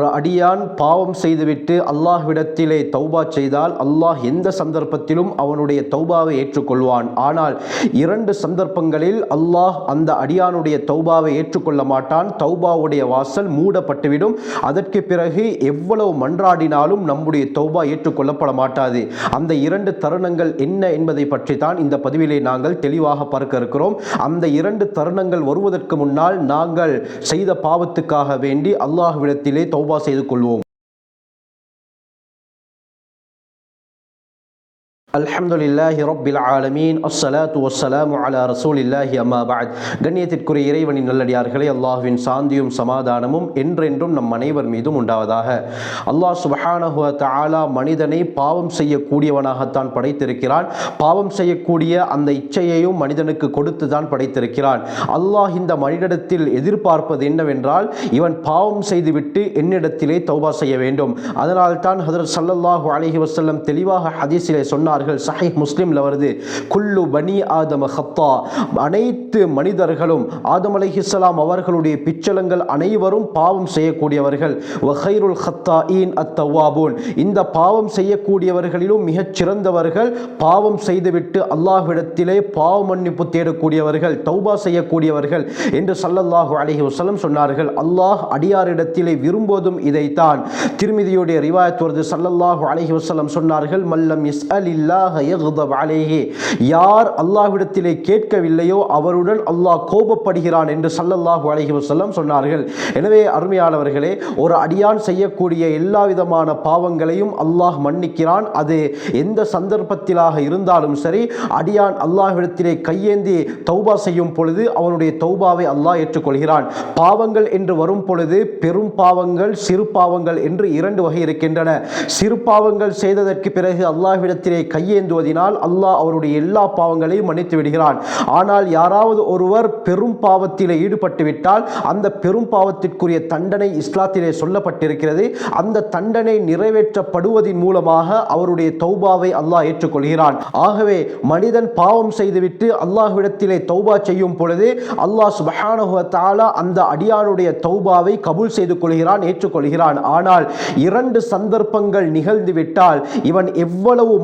ஒரு அடியான் பாவம் செய்துவிட்டு அல்லாஹ்விடத்திலே தௌபா செய்தால் அல்லாஹ் எந்த சந்தர்ப்பத்திலும் அவனுடைய தௌபாவை ஏற்றுக்கொள்வான். ஆனால் இரண்டு சந்தர்ப்பங்களில் அல்லாஹ் அந்த அடியானுடைய தௌபாவை ஏற்றுக்கொள்ள மாட்டான். தௌபாவுடைய வாசல் மூடப்பட்டுவிடும். அதற்கு பிறகு எவ்வளவு மன்றாடினாலும் நம்முடைய தௌபா ஏற்றுக்கொள்ளப்பட மாட்டாது. அந்த இரண்டு தருணங்கள் என்ன என்பதை பற்றி தான் இந்த பதிவிலே நாங்கள் தெளிவாக பார்க்க இருக்கிறோம். அந்த இரண்டு தருணங்கள் வருவதற்கு முன்னால் நாங்கள் செய்த பாவத்துக்காக வேண்டி அல்லாஹ்விடத்திலே தௌபா செய்து கொள்வோம் அல்ஹம்துலில்லாஹி ரப்பில் ஆலமீன். அஸ்ஸலாத்து வஸ்ஸலாமு அலா ரசூலில்லாஹி அம்மா பஅத். கண்ணியத்திற்குரிய இறைவனின் நல்லடியார்களே அல்லாஹ்வின் சாந்தியும் சமாதானமும் என்றென்றும் நம் அனைவர் மீதும் உண்டாவதாக. அல்லாஹ் சுபஹானஹு வ தஆலா மனிதனை பாவம் செய்யக்கூடியவனாகத்தான் படைத்திருக்கிறான். பாவம் செய்யக்கூடிய அந்த இச்சையையும் மனிதனுக்கு கொடுத்து தான் படைத்திருக்கிறான். அல்லாஹ் இந்த மனிதனிடத்தில் எதிர்பார்ப்பது என்னவென்றால் இவன் பாவம் செய்துவிட்டு என்னிடத்திலே தௌபா செய்ய வேண்டும். அதனால் தான் ஹதரத் சல்லல்லாஹு அலஹி வசல்லம் தெளிவாக ஹதீஸிலே சொல்கிறார்கள் சஹீஹ் முஸ்லீமில் வருது. குல்லு பனி ஆதம ஹத்தா. அனைத்து மனிதர்களும் ஆதம் அலைஹிஸ்ஸலாம் அவர்களுடைய பிச்சலங்கள் அனைவரும் பாவம் செய்யக்கூடியவர்கள். வஹைருல் ஹத்தாயின் அத்தவாபூன் இந்த பாவம் செய்யக்கூடியவர்களிலும் மிகச் சிறந்தவர்கள் பாவம் செய்துவிட்டு அல்லாஹ்விடத்திலே பாவ மன்னிப்பு தேடக்கூடியவர்கள் தௌபா செய்யக்கூடியவர்கள் என்று சல்லல்லாஹு அலஹி வசலம் சொன்னார்கள். அல்லாஹ் அடியாரிடத்திலே விரும்புவதும் இதைத்தான். திருமிதியுடைய ரிவாயத் வருது. சல்லல்லாஹு அலஹி வசலம் சொன்னார்கள் மல்லம் அல்லாஹ யக்தப் அலைஹி. யார் அல்லாஹ்விடத்திலே கேட்கவில்லையோ அவருடன் அல்லாஹ் கோபப்படுகிறான் என்று சல்லல்லாஹு அலைஹி வஸல்லம் சொன்னார்கள். எனவே அருமையானவர்களே ஒரு அடியான் செய்யக்கூடிய எல்லா விதமான பாவங்களையும் அல்லாஹ் மன்னிக்கிறான். அது எந்த சந்தர்ப்பத்திலாக இருந்தாலும் சரி அடியான் அல்லாஹ்விடத்திலே கையேந்தி தௌபா செய்யும் பொழுது அவனுடைய தௌபாவை அல்லாஹ் ஏற்றுக்கொள்கிறான். பாவங்கள் என்று வரும் பொழுது பெரும் பாவங்கள் சிறு பாவங்கள் என்று இரண்டு வகை இருக்கின்றன. சிறு பாவங்கள் செய்ததற்கு பிறகு அல்லாஹ்விடத்திலே கை கையேந்துவதினால் அல்லாஹ் அவருடைய எல்லா பாவங்களையும் மன்னித்து விடுகிறான். ஆனால் யாராவது ஒருவர் பெரும் பாவத்தில் ஈடுபட்டு விட்டால் அந்த பெரும் பாவத்திற்குரிய தண்டனை இஸ்லாத்திலே சொல்லப்பட்டிருக்கிறது. அந்த தண்டனை நிறைவேற்றப்படுவதன் மூலமாக அவருடைய தௌபாவை அல்லாஹ் ஏற்றுக்கொள்கிறான். ஆகவே மனிதன் பாவம் செய்துவிட்டு அல்லாஹ்விடத்திலே தௌபா செய்யும் பொழுது அல்லாஹ் சுபஹானஹு அந்த அடியானுடைய தௌபாவை கபூல் செய்து கொள்கிறான் ஏற்றுக்கொள்கிறான். ஆனால் இரண்டு சந்தர்ப்பங்கள் நிகழ்ந்துவிட்டால் இவன் எவ்வளவு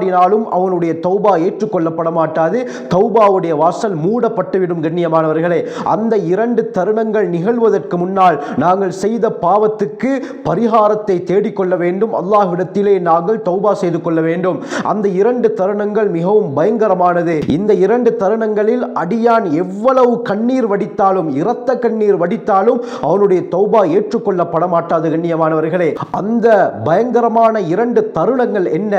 மன்றாடினாலும் அவனுடைய தௌபா ஏற்றுக்கொள்ளப்பட மாட்டாது தௌபாவுடைய வாசல் மூடப்பட்டுவிடும் கண்ணியமானவர்களே அந்த இரண்டு தருணங்கள் நிகழ்வதற்கு முன்னால் நாங்கள் செய்த பாவத்துக்கு பரிகாரத்தை தேடிக்கொள்ள வேண்டும். அல்லாஹ்விடத்திலே நாங்கள் தௌபா செய்து கொள்ள வேண்டும். அந்த இரண்டு தருணங்கள் மிகவும் பயங்கரமானது. இந்த இரண்டு தருணங்களில் அடியான் எவ்வளவு கண்ணீர் வடித்தாலும் இரத்த கண்ணீர் வடித்தாலும் அவனுடைய தௌபா ஏற்றுக்கொள்ளப்பட மாட்டாது கண்ணியமானவர்களே. அந்த பயங்கரமான இரண்டு தருணங்கள் என்ன?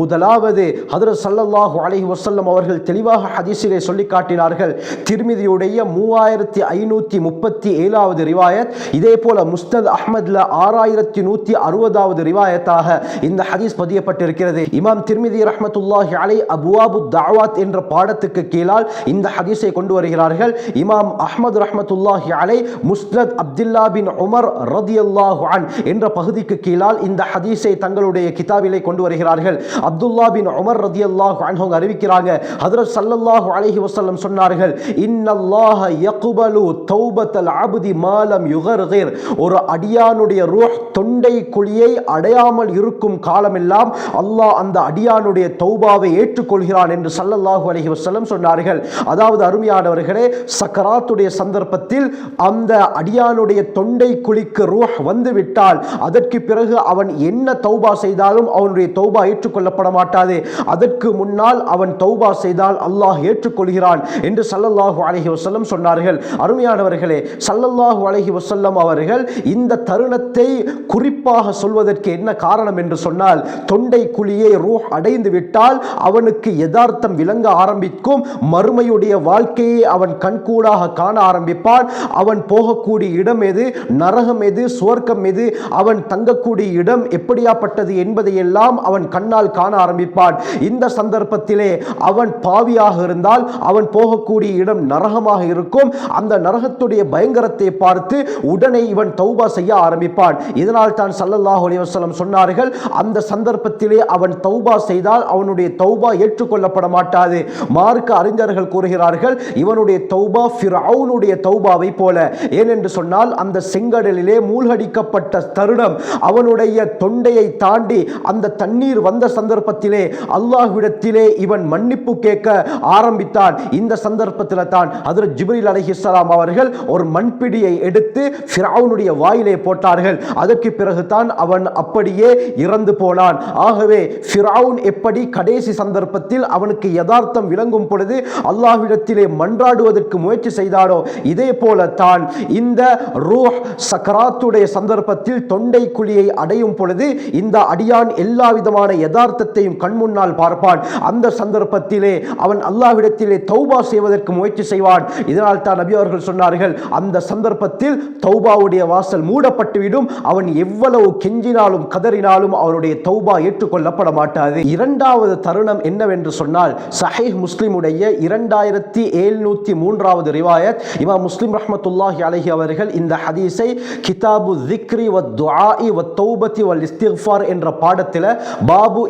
முதலாவது அதாவது ஹதரத் சல்லல்லாஹு அலஹி வசல்லம் அவர்கள் தெளிவாக ஹதீஸிலே சொல்லி காட்டினார்கள் திருமிதியுடைய மூவாயிரத்தி ஐநூற்றி முப்பத்தி ஏழாவது ரிவாயத் இதே போல முஸ்தத் அஹ்மத்ல ஆறாயிரத்தி நூற்றி அறுபதாவது ரிவாயத்தாக இந்த ஹதீஸ் பதியப்பட்டிருக்கிறது. இமாம் திருமிதி ரஹமத்துல்லாஹி அலை அபுவாபு தாவாத் என்ற பாடத்துக்கு கீழால் இந்த ஹதீஸை கொண்டு வருகிறார்கள். இமாம் அஹமது ரஹமத்துல்லாஹி அலை முஸ்னத் அப்துல்லா பின் உமர் ரதியல்லாஹு அன் என்ற பகுதிக்கு கீழால் இந்த ஹதீஸை தங்களுடைய கிதாபிலே கொண்டு வருகிறார்கள். அப்துல்லா பின் உமர் ரதி அல்லாஹ் அவங்க அறிவிக்கிறாங்க. ஹதரத் சல்லல்லாஹு அலைஹி வசல்லம் சொன்னார்கள் இன்னல்லாஹ யக்பலு தௌபத்தல் அப்தி மாலம் யுகர்கிர். ஒரு அடியானுடைய ரூஹ் தொண்டை குழியை அடையாமல் இருக்கும் காலமெல்லாம் அல்லாஹ் அந்த அடியானுடைய தௌபாவை ஏற்றுக்கொள்கிறான் என்று சல்லல்லாஹு அலைஹி வசல்லம் சொன்னார்கள். அதாவது அருமையானவர்களே சக்கராத்துடைய சந்தர்ப்பத்தில் அந்த அடியானுடைய தொண்டை குழிக்கு ரூஹ் வந்துவிட்டால் அதற்கு பிறகு அவன் என்ன தௌபா செய்தாலும் அவனுடைய தௌபா ஏற்றுக்கொள்ளப்பட மாட்டாது. அதற்கு முன்னால் அவன் தௌபா செய்தால் அல்லாஹ் ஏற்றுக்கொள்கிறான் என்று சல்லல்லாஹு அலஹி வசல்லம் சொன்னார்கள். அருமையானவர்களே சல்லல்லாஹு அலஹி வசல்லம் அவர்கள் இந்த தருணத்தை குறிப்பாக சொல்வதற்கு என்ன காரணம் என்று சொன்னால் தொண்டை குழியை ரூஹ் அடைந்து விட்டால் அவனுக்கு யதார்த்தம் விளங்க ஆரம்பிக்கும். மறுமையுடைய வாழ்க்கையை அவன் கண்கூடாக காண ஆரம்பிப்பான். அவன் போகக்கூடிய இடம் எது? நரகம் எது? சுவர்க்கம் எது? அவன் தங்கக்கூடிய இடம் எப்படியாப்பட்டது என்பதையெல்லாம் அவன் கண்ணால் காண ஆரம்பிப்பான். ஆரம்பிப்பான் இந்த சந்தர்ப்பத்திலே அவன் பாவியாக இருந்தால் அவன் போகக்கூடிய இடம் நரகமாக இருக்கும். அந்த நரகத்துடைய பயங்கரத்தை பார்த்து உடனே இவன் தௌபா செய்ய ஆரம்பிப்பான். இதனால் தான் சல்லல்லாஹ் அலிவசலம் சொன்னார்கள் அந்த சந்தர்ப்பத்திலே அவன் தௌபா செய்தால் அவனுடைய தௌபா ஏற்றுக்கொள்ளப்பட மாட்டாது. மார்க்க அறிஞர்கள் கூறுகிறார்கள் இவனுடைய தௌபா ஃபிரவுனுடைய தௌபாவை போல. ஏனென்று சொன்னால் அந்த செங்கடலிலே மூழ்கடிக்கப்பட்ட தருணம் அவனுடைய தொண்டையை தாண்டி அந்த தண்ணீர் வந்த சந்தர்ப்பத்திலே அல்லாஹ்விடத்திலே இவன் மன்னிப்பு கேட்க ஆரம்பித்தான். இந்த சந்தர்ப்பத்தில் தான் அதில் ஜிப்ரில் அலஹிஸ்லாம் அவர்கள் ஒரு மண்பிடியை எடுத்து ஃபிரௌனுடைய வாயிலே போட்டார்கள். அதற்கு பிறகுதான் அவன் அப்படியே இறந்து போனான். ஆகவே ஃபிரௌன் எப்படி கடைசி சந்தர்ப்பத்தில் அவனுக்கு யதார்த்தம் விளங்கும் பொழுது அல்லாஹ்விடத்திலே மன்றாடுவதற்கு முயற்சி செய்தானோ? இதே போல தான் இந்த ரூஹ் சக்கராத்துடைய சந்தர்ப்பத்தில் தொண்டை குழியை அடையும் பொழுது இந்த அடியான் எல்லா விதமான யதார்த்தத்தையும் கண்முன்னால் பார்ப்பான். அந்த சந்தர்ப்பத்திலே அவன் அல்லாஹ்விடத்திலே தௌபா செய்வதற்கு முயற்சி செய்வான். இதனால் தான் நபி அவர்கள் சொன்னார்கள் அந்த சந்தர்ப்பத்தில் தௌபாவுடைய வாசல் மூடப்பட்டுவிடும். அவன் எவ்வளவு கெஞ்சினாலும் கதறினாலும் அவனுடைய தௌபா ஏற்றுக்கொள்ளப்பட மாட்டாது. இரண்டாவது தருணம் என்னவென்று சொன்னால் சஹீஹ் முஸ்லிமுடைய இரண்டாயிரத்தி எழுநூத்தி மூன்றாவது ரிவாயத். இமாம் முஸ்லிம் ரஹமத்துல்லாஹி அலஹி அவர்கள் இந்த ஹதீஸை கிதாபு திக்ரி வ துஆஇ வ தௌபதி வல் இஸ்திஃபார் என்ற பாடத்தில் பாபு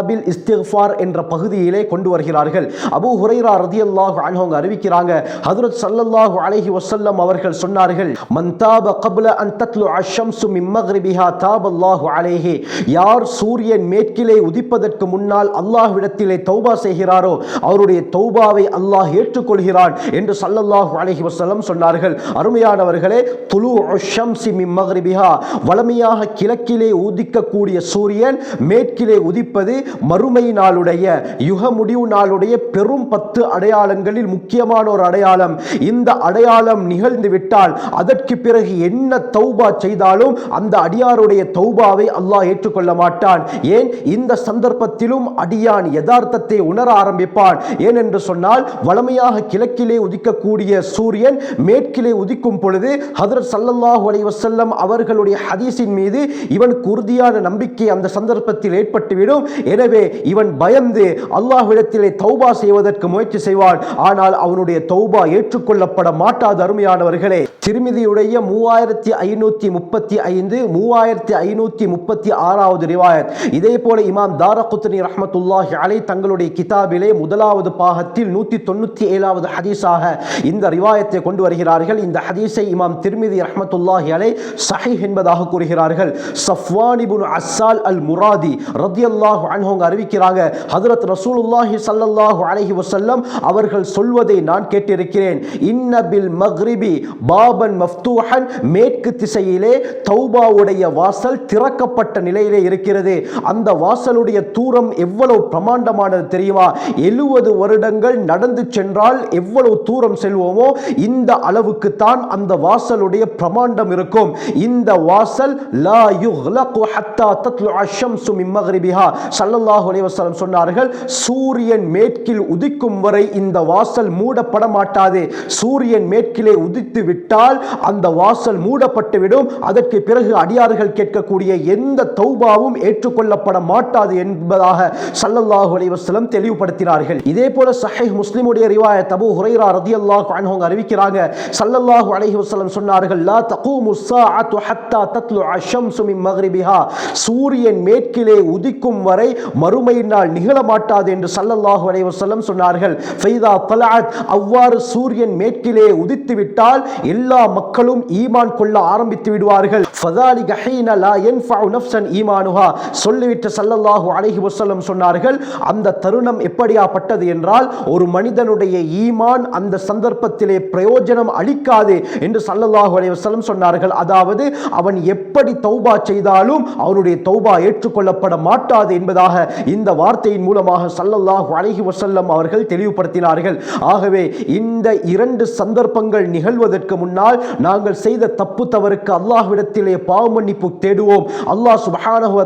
கிதாபில் இஸ்திஃபார் என்ற பகுதியிலே கொண்டு வருகிறார்கள். அபு ஹுரைரா ரதி அல்லாஹ் அவங்க அறிவிக்கிறாங்க. ஹதரத் சல்லல்லாஹு அலஹி வசல்லம் அவர்கள் சொன்னார்கள் மந்தாப கபுல அன் தத்லு அஷம்சு மிம்மக்ரிபிஹா தாப் அல்லாஹு அலேஹி. யார் சூரியன் மேற்கிலே உதிப்பதற்கு முன்னால் அல்லாஹ்விடத்திலே தௌபா செய்கிறாரோ அவருடைய தௌபாவை அல்லாஹ் ஏற்றுக்கொள்கிறான் என்று சல்லல்லாஹு அலஹி வசல்லம் சொன்னார்கள். அருமையானவர்களே துலு அஷம்சி மிம்மக்ரிபிஹா வளமையாக கிழக்கிலே உதிக்கக்கூடிய சூரியன் மேற்கிலே உதிப்பது மறுமை நாளுடைய யுக முடிவு நாளுடைய பெரும் பத்து அடையாளங்களில் முக்கியமான ஒரு அடையாளம் இந்த அடையாளம் நிகழ்ந்து விட்டால் அதற்கு பிறகு என்ன தௌபா செய்தாலும் அந்த அடியாருடைய தௌபாவை அல்லாஹ் ஏற்றுக்கொள்ள மாட்டான். ஏன்? இந்த சந்தர்ப்பத்திலும் அடியான் யதார்த்தத்தை உணர ஆரம்பிப்பான். ஏனென்று சொன்னால் வளமையாக கிழக்கிலே உதிக்கக்கூடிய சூரியன் மேற்கிலே உதிக்கும் பொழுது ஹதரத் சல்லல்லாஹு அலைஹி வஸல்லம் அவர்களுடைய ஹதீஸின் மீது இவனுக்கு உறுதியான நம்பிக்கை அந்த சந்தர்ப்பத்தில் ஏற்பட்டுவிடும். எனவே இவன் பயந்து அல்லாஹ்விடத்திலே தௌபா செய்வதற்கு முயற்சி செய்வான். ஆனால் அவனுடைய தௌபா ஏற்றுக்கொள்ளப்பட மாட்டாது அருமையானவர்களே. திருமிதியுடைய மூவாயிரத்தி ஐநூத்தி முப்பத்தி ஐந்து மூவாயிரத்தி ஐநூத்தி முப்பத்தி ஆறாவது ரிவாயத். இதே போல இமாம் தாரகுத்னி ரஹமத்துல்லாஹி அலை தங்களுடைய கிதாபிலே முதலாவது பாகத்தில் நூத்தி தொண்ணூத்தி ஏழாவது ஹதீஸாக இந்த ரிவாயத்தை கொண்டு வருகிறார்கள். இந்த ஹதீஸை இமாம் திருமிதி ரஹமத்துல்லாஹி அலை சஹி என்பதாக கூறுகிறார்கள். சஃப்வானிபுன் இப்னு அஸ்ஸால் அல் முராதி ரத்தியல்லாஹ் அன்ஹு அவங்க அறிவிக்கிறாங்க. ஹஜரத் ரசூலுல்லாஹி சல்லல்லாஹு அலைஹி வஸல்லம் அவர்கள் சொல்வதை நான் கேட்டிருக்கிறேன். இன்ன பில் மக்ரிபி பாபன் மஃப்தூஹன் மேற்கு திசையிலே தௌபாவுடைய வாசல் திறக்கப்பட்ட நிலையிலே இருக்கிறது. அந்த வாசலுடைய தூரம் எவ்வளவு பிரமாண்டமானது தெரியுமா? எழுபது வருடங்கள் நடந்து சென்றால் எவ்வளவு தூரம் செல்வோமோ இந்த அளவுக்கு தான் அந்த வாசலுடைய பிரமாண்டம் இருக்கும். இந்த வாசல் லா யுஹ்லகு ஹத்தா தத்லு அஷம்சு மின் மக்ரிபிஹா ஸல்லல்லாஹு அலைஹி அலைவசலம் சொன்னார்கள் சூரியன் மேற்கில் உதிக்கும் வரை இந்த வாசல் மூடப்பட மாட்டாது. சூரியன் மேற்கிலே உதித்து விட்டால் அந்த வாசல் மூடப்பட்டுவிடும் அதற்கு பிறகு அடியார்கள் கேட்கக்கூடிய எந்த தௌபாவும் ஏற்றுக்கொள்ளப்பட மாட்டாது என்பதாக சல்லல்லாஹு அலைவசலம் தெளிவுபடுத்தினார்கள். இதே போல சஹை முஸ்லிமுடைய ரிவாய தபு ஹுரைரா ரதி அல்லாஹ் அவங்க அறிவிக்கிறாங்க சல்லல்லாஹு அலைஹி வஸல்லம் சொன்னார்கள் லா தகு முஸ்ஸா அத்து ஹத்தா தத்லு அஷம்சு மின் மக்ரிபிஹா சூரியன் மேற்கிலே உதிக்கும் வரை மறுமை நாள் நிகழ மாட்டாது என்று சல்லல்லாஹு அலைஹி சொன்னார்கள். ஃபைதா பலாத் அவ்வாறு சூரியன் மேற்கிலே உதித்து விட்டால் எல்லா மக்களும் ஈமான் கொள்ள ஆரம்பித்து விடுவார்கள். ஃபதாலி கஹீன லா யன்ஃபஉ நஃப்சன் ஈமானுஹா. சொல்லிவிட்டு சல்லல்லாஹு அலைஹி வசல்லம் சொன்னார்கள் அந்த தருணம் எப்படியாப்பட்டது என்றால் ஒரு மனிதனுடைய ஈமான் அந்த சந்தர்ப்பத்திலே பிரயோஜனம் அளிக்காது என்று சல்லல்லாஹு அலைஹி சொன்னார்கள். அதாவது அவன் எப்படி தௌபா செய்தாலும் அவனுடைய தௌபா ஏற்றுக்கொள்ளப்பட மாட்டாது என்பதாக இந்த வார்த்தையின் மூலமாக ஸல்லல்லாஹு அழகி வசல்லம் அவர்கள் தெளிவுபடுத்தினார்கள். ஆகவே இந்த இரண்டு சந்தர்ப்பங்கள் நிகழ்வதற்கு முன்னால் நாங்கள் செய்த தப்பு தவறுக்கு அல்லாஹ்விடத்திலே பாவ மன்னிப்பு தேடுவோம். அல்லாஹ் சுப்ஹானஹு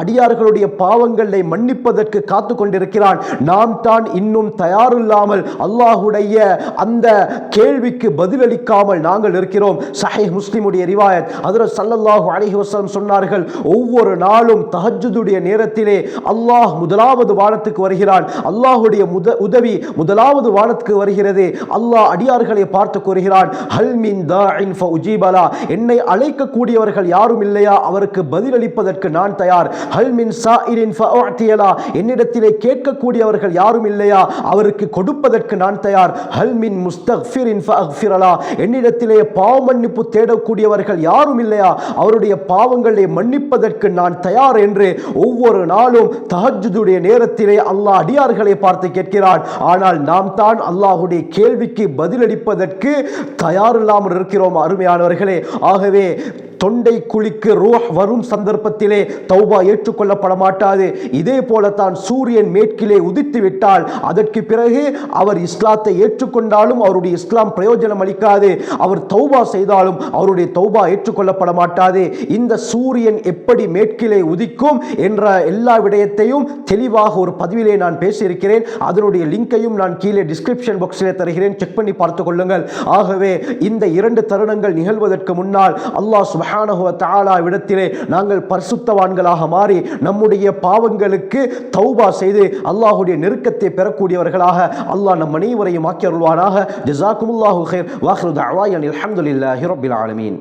அடியார்களுடைய பாவங்களை மன்னிப்பதற்கு காத்து கொண்டிருக்கிறான். நாம் தான் இன்னும் தயாரில்லாமல் அல்லாஹுடைய அந்த கேள்விக்கு பதிலளிக்காமல் நாங்கள் இருக்கிறோம். சஹை முஸ்லிமுடைய ரிவாயத். அதில் சல்லல்லாஹு அலைஹி வசலம் சொன்னார்கள் ஒவ்வொரு நாளும் தஹஜ்ஜுடைய நேரத்திலே அல்லாஹ் முதலாவது வானத்துக்கு வருகிறான் அல்லாஹுடைய முத உதவி முதலாவது வானத்துக்கு வருகிறது. அல்லாஹ் அடியார்களை பார்த்து கூறுகிறான் ஹல் மின் தாஇன் என்னை அழைக்கக்கூடியவர்கள் யாரும் இல்லையா? அவருக்கு பதிலளிப்பதற்கு நான் தயார். ஹல் மின் சாயிரின் ஃபஅஅதியலா என்னிடத்திலே கேட்கக்கூடியவர்கள் யாரும் இல்லையா? அவருக்கு கொடுப்பதற்கு நான் தயார். ஹல் மின் முஸ்தக்ஃபிரின் ஃபஅக்ஃபிரலா என்னிடத்திலே பாவ மன்னிப்பு தேடக்கூடியவர்கள் யாரும் இல்லையா? அவருடைய பாவங்களை மன்னிப்பதற்கு நான் தயார் என்று ஒவ்வொரு நாள் நாளும் தஹஜ்ஜுடைய நேரத்திலே அல்லாஹ் அடியார்களை பார்த்து கேட்கிறான். ஆனால் நாம் தான் அல்லாஹுடைய கேள்விக்கு பதிலளிப்பதற்கு தயாரில்லாமல் இருக்கிறோம் அருமையானவர்களே. ஆகவே தொண்டை குழிக்கு ரூஹ் வரும் சந்தர்ப்பத்திலே தௌபா ஏற்றுக்கொள்ளப்பட மாட்டாது இதே போலத்தான் சூரியன் மேற்கிலே உதித்து விட்டால் அதற்கு பிறகு அவர் இஸ்லாத்தை ஏற்றுக்கொண்டாலும் அவருடைய இஸ்லாம் பிரயோஜனம் அளிக்காது. அவர் தௌபா செய்தாலும் அவருடைய தௌபா ஏற்றுக்கொள்ளப்பட மாட்டாது இந்த சூரியன் எப்படி மேற்கிலே உதிக்கும் என்ற எல்லா விடயத்தையும் தெளிவாக ஒரு பதிவிலே நான் பேசியிருக்கிறேன். அதனுடைய லிங்கையும் நான் கீழே டிஸ்கிரிப்ஷன் பாக்ஸிலே தருகிறேன். செக் பண்ணி பார்த்துக் கொள்ளுங்கள். ஆகவே இந்த இரண்டு தருணங்கள் நிகழ்வதற்கு முன்னால் அல்லாஹ் சுபஹானஹு சுபஹானஹுவ தாலா விடத்திலே நாங்கள் பரிசுத்தவான்களாக மாறி நம்முடைய பாவங்களுக்கு தௌபா செய்து அல்லாஹுடைய நெருக்கத்தை பெறக்கூடியவர்களாக அல்லாஹ் நம் அனைவரையும் ஆக்கி அருள்வானாக. ஜசாக்குமுல்லாஹு ஹேர் வாஹ்ரு தாவாயன் அலமதுல்லாஹி ரபில் ஆலமீன்.